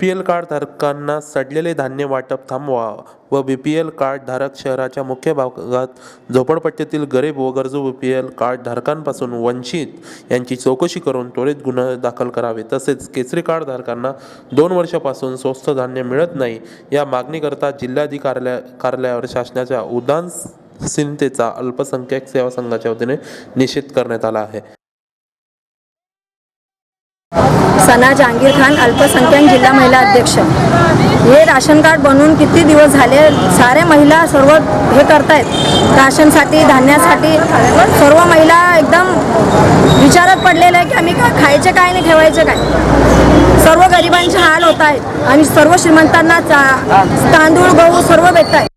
P L card धारकांना सडलेले धान्य वाटप थांबवा व बी पी एल कार्ड धारक शहराच्या मुख्य भागात झोपडपट्टीतील गरीब व गरजू बी पी एल कार्ड धारकांपासून वंचित यांची चौकशी करून त्वरित गुन्हा दाखल करावे. तसेच केसरी कार्ड धारकांना दोन वर्षापासून स्वस्त धान्य मिळत नाही या मागणीकरता जिल्हाधिकार्या कार्यालयावर शासनाच्या उदासीनतेचा अल्पसंख्याक सेवा संघाच्या वतीने निषेध करण्यात आला आहे. सना जहांगीर खान अल्पसंख्याक जिल्हा महिला अध्यक्ष. हे राशन कार्ड बनवून किती दिवस झाले? सारे महिला सर्व हे करतायत. राशनसाठी धान्यासाठी सर्व महिला एकदम विचारात पडलेल्या आहे की आम्ही काय खायचे काय नाही ठेवायचे काय? सर्व गरिबांचे हाल होत आहेत आणि सर्व श्रीमंतांना चा तांदूळ गहू सर्व भेटत आहेत